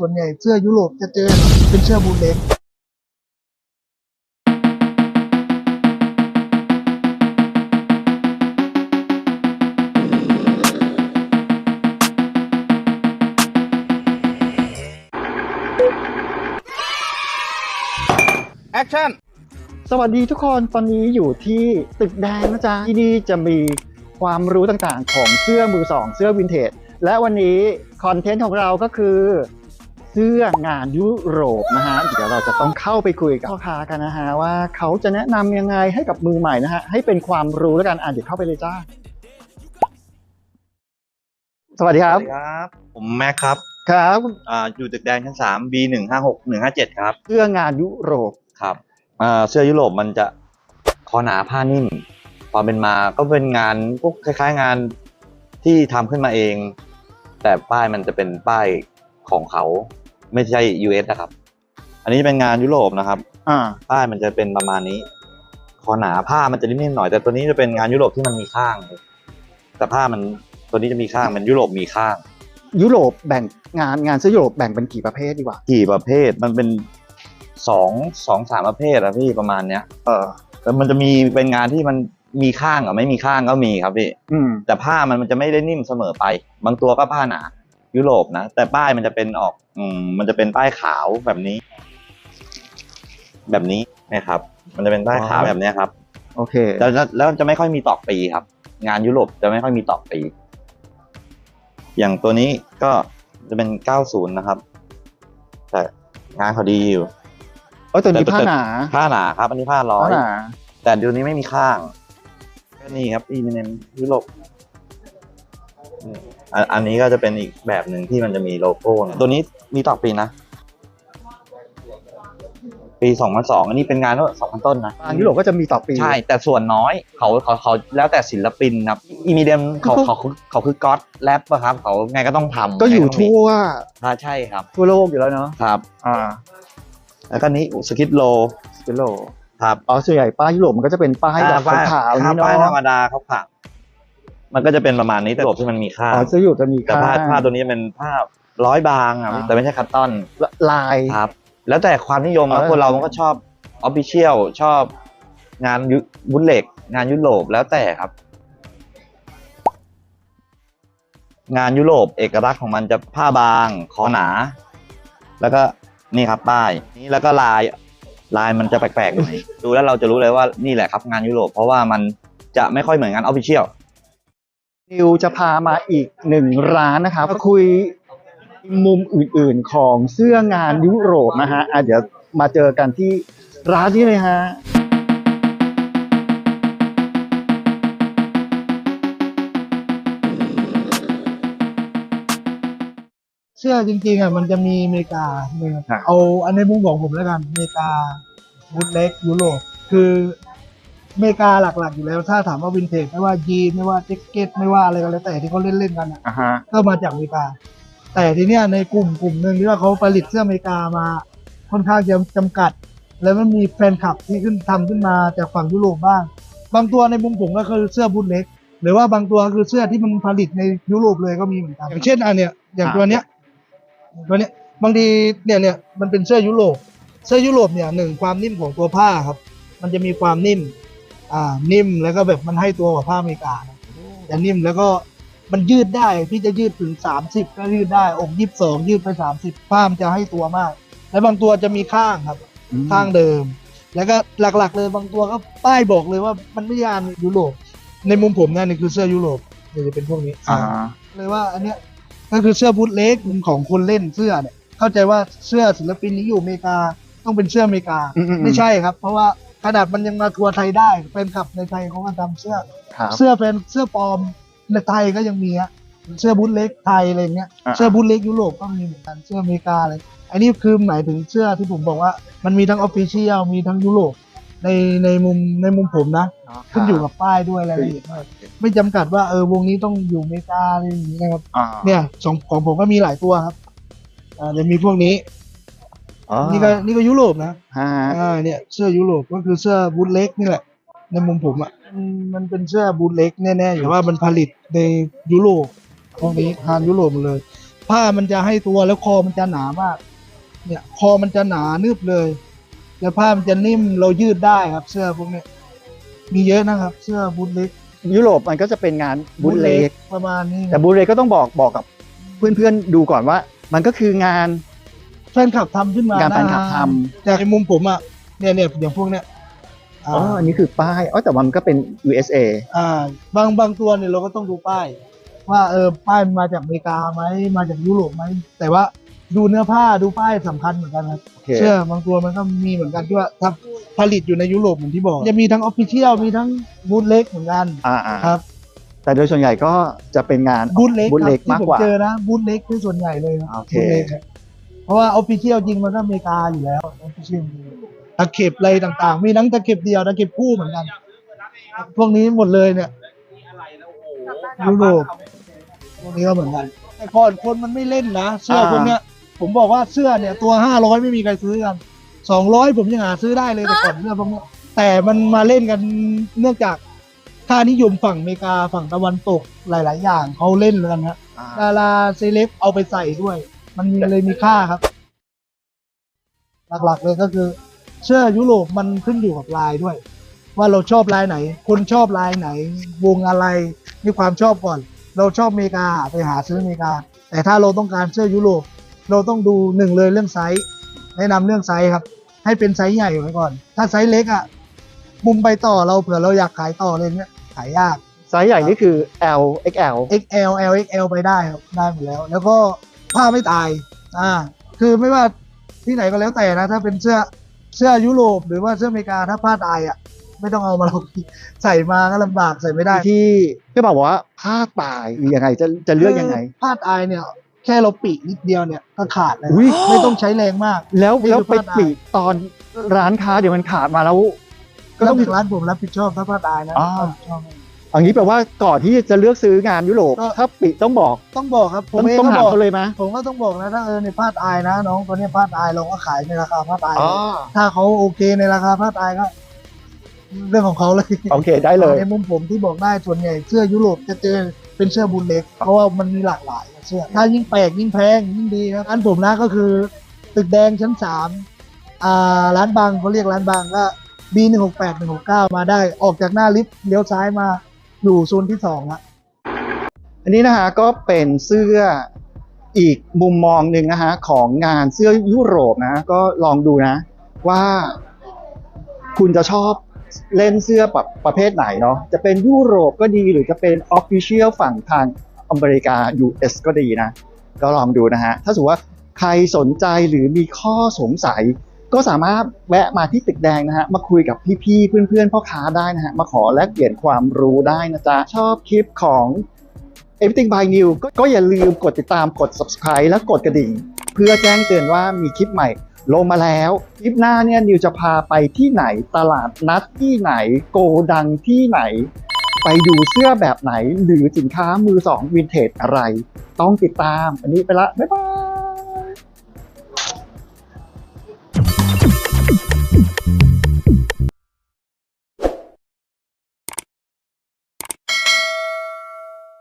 ส่วนใหญ่เสื้อยุโรปจะเจอเป็นเสื้อบูทเล็กแอคชั่น สวัสดีทุกคนตอนนี้อยู่ที่ตึกแดงนะจ๊ะ ที่นี่จะมีความรู้ต่างๆ ของเสื้อมือสอง เสื้อวินเทจ และวันนี้คอนเทนต์ของเราก็คือ เสื้องานยุโรปนะฮะเดี๋ยวเราจะต้องเข้าไปคุยกับพ่อค้ากันนะฮะว่าเขาจะแนะนำยังไงให้กับมือใหม่นะฮะให้เป็นความรู้แล้วกันอะเดี๋ยวเข้าไปเลยจ้า สวัสดีครับครับ ผมแม็กครับครับ อ่าอยู่ตึกแดงชั้นสาม B หนึ่งห้าหกหนึ่งห้าเจ็ดครับ เสื้องานยุโรป ครับอ่าเสื้อยุโรปมันจะคอหนาผ้านิ่มความเป็นมาก็เป็นงานพวกคล้าย ๆ งานที่ทำขึ้นมาเอง แต่ป้ายมันจะเป็นป้ายของเขา ไม่ใช่ US นะครับ อันนี้เป็นงานยุโรปนะครับอ่าป้ายมันจะเป็นประมาณนี้ คอหนาผ้ามันจะนิ่มๆหน่อย แต่ตัวนี้จะเป็นงานยุโรปที่มันมีข้าง แต่ผ้ามันตัวนี้จะมีข้างมันยุโรปมีข้าง ยุโรปแบ่งงานงานเสื้อยุโรปแบ่งเป็นกี่ประเภทดีกว่า กี่ประเภทมันเป็นสองสองสามประเภทอะพี่ประมาณเนี้ย เออแล้วมันจะมีเป็นงานที่มันมีข้างกับไม่มีข้างก็มีครับพี่ อืม แต่ผ้ามันมันจะไม่ได้นิ่มเสมอไป บางตัวก็ผ้าหนา ยุโรปนะ แต่ป้ายมันจะเป็นออกอืมมันจะเป็นป้ายขาวแบบนี้ แบบนี้นะครับ มันจะเป็นป้ายขาวแบบเนี้ยครับโอเค แล้วแล้วแล้วจะไม่ค่อยมีตอกปีครับ งานยุโรปจะไม่ค่อยมีตอกปี อย่างตัวนี้ก็จะเป็น 90 นะครับ แต่งานเขาดีอยู่เอ้ยตัวนี้แต่ผ้าหนาผ้าหนาครับ อันนี้ผ้าร้อผ้ายหนาแต่ตัวนี้ไม่มีข้างก็นี่ครับอีมิเนมยุโรปนี่ อันอันนี้ก็จะเป็นอีกแบบหนึ่งที่มันจะมีโลโก้นะตัวนี้มีตอกปีนะ ปี2002อันนี้เป็นงานว่า2,000ต้นนะงานยุโรปก็จะมีต่อปี ใช่ แต่ส่วนน้อยเขาเขาเขาแล้วแต่ศิลปินครับอีมิเดมเขาเขาเขาเขาคือก๊อตแรปอะครับ เขาไงก็ต้องทำก็อยู่ทั่วอ่าใช่ครับ ทั่วโลกอยู่แล้วเนาะครับ อ่า แล้วก็นี้สกิทโลสเปโลครับอ๋อส่วนใหญ่ป้ายยุโรปมันก็จะเป็นป้ายแบบป้ายขาวๆอย่างนี้ป้ายธรเนาะรมดาเขาผ่า มันก็จะเป็นประมาณนี้แต่ระบบที่มันมีค่าอ๋อเสื้อยุโรปจะมีแต่ค่า ผ้าผ้าตัวนี้เป็นผ้าร้อยบางอะอ่า แต่ไม่ใช่คัตตอนลาย ครับ แล้วแต่ความนิยมครับเออ คนเรามันก็ชอบออฟฟิเชียลชอบงานยุบุลเล็ก งานยุโรปแล้วแต่ครับ งานยุโรปเอกลักษณ์ของมันจะผ้าบางคอหนา แล้วก็นี่ครับป้ายนี่แล้วก็ลายลายมันจะแปลกๆหน่อยดูแล้วเราจะรู้เลยว่านี่แหละครับงานยุโรปเพราะว่ามันจะไม่ค่อยเหมือนงานออฟฟิเชียล นิวจะพามาอีกหนึ่งร้านนะครับมาคุยมุมอื่นๆของเสื้องานยุโรปนะฮะอะเดี๋ยวมาเจอกันที่ร้านนี้เลยฮะเสื้อจริงๆอะมันจะมีอเมริกาเนี่ยครับเอาอันในมุมของผมแล้วกันอเมริกาบูทเล็กยุโรปคือ อเมริกาหลักๆอยู่แล้วถ้าถามว่าวินเทจไม่ว่ายีนไม่ว่าแจ็คเก็ตไม่ว่าอะไรก็แล้วแต่ที่เขาเล่นๆกันอะอ่าฮะก็มาจากอเมริกา แต่ทีเนี้ยในกลุ่มกลุ่มหนึ่งที่ว่าเขาผลิตเสื้ออเมริกามาค่อนข้างจะจำกัด แล้วมันมีแฟนคลับที่ขึ้นทำขึ้นมาจากฝั่งยุโรปบ้าง บางตัวในมุมผมก็คือเสื้อบูทเล็ก หรือว่าบางตัวคือเสื้อที่มันผลิตในยุโรปเลยก็มีเหมือนกันอย่างเช่นอันเนี้ยอย่างตัวเนี้ยตัวเนี้ยบางทีเนี่ยเนี่ยมันเป็นเสื้อยุโรปเสื้อยุโรปเนี่ยหนึ่งความนิ่มของตัวผ้าครับ มันจะมีความนิ่ม อ่านิ่มแล้วก็แบบมันให้ตัวกว่าผ้าอเมริกานะแต่นิ่มแล้วก็มันยืดได้พี่จะยืดถึงสามสิบก็ยืดได้อกยี่สิบสองยืดไปสามสิบผ้ามันจะให้ตัวมาก และบางตัวจะมีข้างครับข้างเดิม แล้วก็หลักๆ เลยบางตัวก็ป้ายบอกเลยว่ามันไม่ยานยุโรปในมุมผมนะนี่คือเสื้อยุโรปเนี่ยจะเป็นพวกนี้อ่า เลยว่าอันเนี้ยก็คือเสื้อบูทเล็กของคนเล่นเสื้อเนี่ยเข้าใจว่าเสื้อศิลปินนี้อยู่อเมริกาต้องเป็นเสื้ออเมริกา อืมๆๆไม่ใช่ครับ เพราะว่า ขนาดมันยังมาทัวร์ไทยได้แฟนคลับในไทยเขาก็ทำเสื้อ ครับ เสื้อเป็นเสื้อปลอมในไทยก็ยังมีฮะเสื้อบูทเล็กไทยอะไรเงี้ยอ่า เสื้อบูทเล็กยุโรปก็มีเหมือนกันเสื้ออเมริกาอะไรอันนี้คือหมายถึงเสื้อที่ผมบอกว่า มันมีทั้งออฟฟิเชียลมีทั้งยุโรปในในมุมในมุมผมนะ ขึ้นอยู่กับป้ายด้วยรายละเอียดมากไม่จำกัดว่าเออวงนี้ต้องอยู่อเมริกาอะไรอย่างนี้นะครับ อ่าเนี่ยสองของผมก็มีหลายตัวครับอ่าจะมีพวกนี้อ๋อ นี่ก็นี่ก็ยุโรปนะฮะอ่าเนี่ยเสื้อยุโรปก็คือเสื้อบูทเล็กนี่แหละ ในมุมผมอะอืมมันเป็นเสื้อบูทเล็กแน่ๆอยู่ว่ามันผลิตในยุโรปพวกนี้ทานยุโรปหมดเลย ผ้ามันจะให้ตัวแล้วคอมันจะหนามาก เนี่ยคอมันจะหนานึบเลย แล้วผ้ามันจะนิ่มเรายืดได้ครับ เสื้อพวกเนี้ยมีเยอะนะครับ เสื้อบูทเล็กยุโรปมันก็จะเป็นงานบูทเล็กประมาณนี้แต่บูทเล็กก็ต้องบอกบอกกับ เพื่อนๆดูก่อนว่า มันก็คืองานแฟนคลับทำขึ้นมางานแฟนคลับทแต่ในมุมผมอะเนี่ยเนี่ยอย่างพวกเนี้ยอ๋ออันนี้คือป้ายอ๋อแต่ว่ามันก็เป็น USA อ่า บางบางตัวเนี่ยเราก็ต้องดูป้าย ว่าเออป้ายมันมาจากอเมริกาไหมมาจากยุโรปไหมแต่ว่าดูเนื้อผ้าดูป้ายสำคัญเหมือนกันครับโอเคเชื่อบางตัวมันก็มีเหมือนกันที่ว่าถ้าผลิตอยู่ในยุโรปเหมือนที่บอก จะมีทั้งออฟฟิเชียลมีทั้งบูธเล็กเหมือนกันอ่าอ่าครับ แต่โดยส่วนใหญ่ก็จะเป็นงานบูธเล็กบูทเล็กครับมากที่ผมกว่าเจอนะบูธเล็กคือส่วนใหญ่เลยนะโอเคบูธล็กครับ เพราะว่าออฟฟิเชียลจริงมันก็อเมริกาอยู่แล้วออฟฟิเชียลตะเข็บอะไรต่างๆ มีทั้งตะเข็บเดียวตะเข็บคู่เหมือนกัน พวกนี้หมดเลยเนี่ยยุโรปพวกนี้ก็เหมือนกัน แต่ก่อนคนมันไม่เล่นนะเสื้อพวกเนี้ย ผมบอกว่าเสื้อเนี่ยตัวห้าร้อยไม่มีใครซื้อกันสองร้อยผมยังหาซื้อได้เลยแต่ก่อนเสื้อพวกเนี้ยแต่มันมาเล่นกันเนื่องจากค่านิยมฝั่งอเมริกาฝั่งตะวันตกหลาย ๆ อย่างเขาเล่นกันนะอ่าดาราเซเลบเอาไปใส่ด้วย มันมีเลยมีค่าครับ หลักๆเลยก็คือ เสื้อยุโรปมันขึ้นอยู่กับลายด้วย ว่าเราชอบลายไหน คนชอบลายไหน วงอะไรมีความชอบก่อน เราชอบอเมริกาไปหาซื้ออเมริกา แต่ถ้าเราต้องการเสื้อยุโรปเราต้องดูหนึ่งเลยเรื่องไซส์แนะนำเรื่องไซส์ครับ ให้เป็นไซส์ใหญ่ไว้ก่อน ถ้าไซส์เล็กอะมุมไปต่อเราเผื่อเราอยากขายต่อเลยเนี้ยขายยากไซส์ใหญ่นี่คือ L XL XL L XL ไปได้ครับได้หมดแล้ว แล้วก็ ผ้าไม่ตาย อ่า คือไม่ว่าที่ไหนก็แล้วแต่นะ ถ้าเป็นเสื้อเสื้อยุโรปหรือว่าเสื้ออเมริกาถ้าผ้าตายอะ ไม่ต้องเอามาหรอกใส่มาก็ลำบากใส่ไม่ได้ที่ก็บอกว่าผ้าตายหรือยังไงจะจะเลือกยังไงคือผ้าตายเนี่ย แค่เราปีกนิดเดียวเนี่ยก็ขาดเลยอุ๊ย ไม่ต้องใช้แรงมาก แล้วนี่คือแล้วไปผ้าตายปิดตอนร้านค้าเดี๋ยวมันขาดมาแล้ว ก็ก็ต้ต้อองงถึงร้านผมรับผิดชอบถ้าผ้าตายนะอ่า รับผิดชอบ อันนี้แปลว่าก่อนที่จะเลือกซื้องานยุโรปก็ ถ้าปิดต้องบอกต้องบอกครับผต้อมงเองต้องก็ถามบอกเขาเลยไหมผมก็ต้องบอกนะถ้าเออในผ้าตายนะ น้องตัวเนี้ยผ้าตายเราก็ขายในราคาผ้าตายอ๋อถ้าเขาโอเคในราคาผ้าตายก็ เรื่องของเขาเลยโอเคได้เลย ในมุมผมที่บอกได้ส่วนใหญ่เสื้อยุโรปจะเจอเป็นเสื้อบุลเล็กเพราะว่ามันมีหลากหลายเสื้อถ้ายิ่งแปลกยิ่งแพงยิ่งดีครับอันผมนะก็คือ ตึกแดงชั้นสามอ่าร้านบางเขาเรียกร้านบางก็ B หนึ่งหกแปดหนึ่งหกเก้ามาได้ออกจากหน้าลิฟต์เลี้ยวซ้ายมา อยู่โซนที่สองละอันนี้นะฮะก็เป็นเสื้ออีกมุมมองหนึ่งนะฮะของงานเสื้อยุโรปนะก็ลองดูนะ ว่าคุณจะชอบเล่นเสื้อแบบประเภทไหนเนาะจะเป็นยุโรปก็ดีหรือจะเป็นออฟฟิเชียลฝั่งทางอเมริกา US ก็ดีนะ ก็ลองดูนะฮะ ถ้าสมมติว่าใครสนใจหรือมีข้อสงสัย ก็สามารถแวะมาที่ตึกแดงนะฮะ มาคุยกับพี่ๆ เพื่อนๆ พ่อค้าได้นะฮะ มาขอแลกเปลี่ยนความรู้ได้นะจ๊ะ ชอบคลิปของ Everything by New ก็ก็อย่าลืมกดติดตามกด subscribe และกดกระดิ่ง เพื่อแจ้งเตือนว่ามีคลิปใหม่ลงมาแล้ว คลิปหน้าเนี่ยนิวจะพาไปที่ไหนตลาดนัดที่ไหน โกดังที่ไหน ไปดูเสื้อแบบไหนหรือสินค้ามือสองวินเทจอะไร ต้องติดตาม อันนี้ไปละ บ๊ายบาย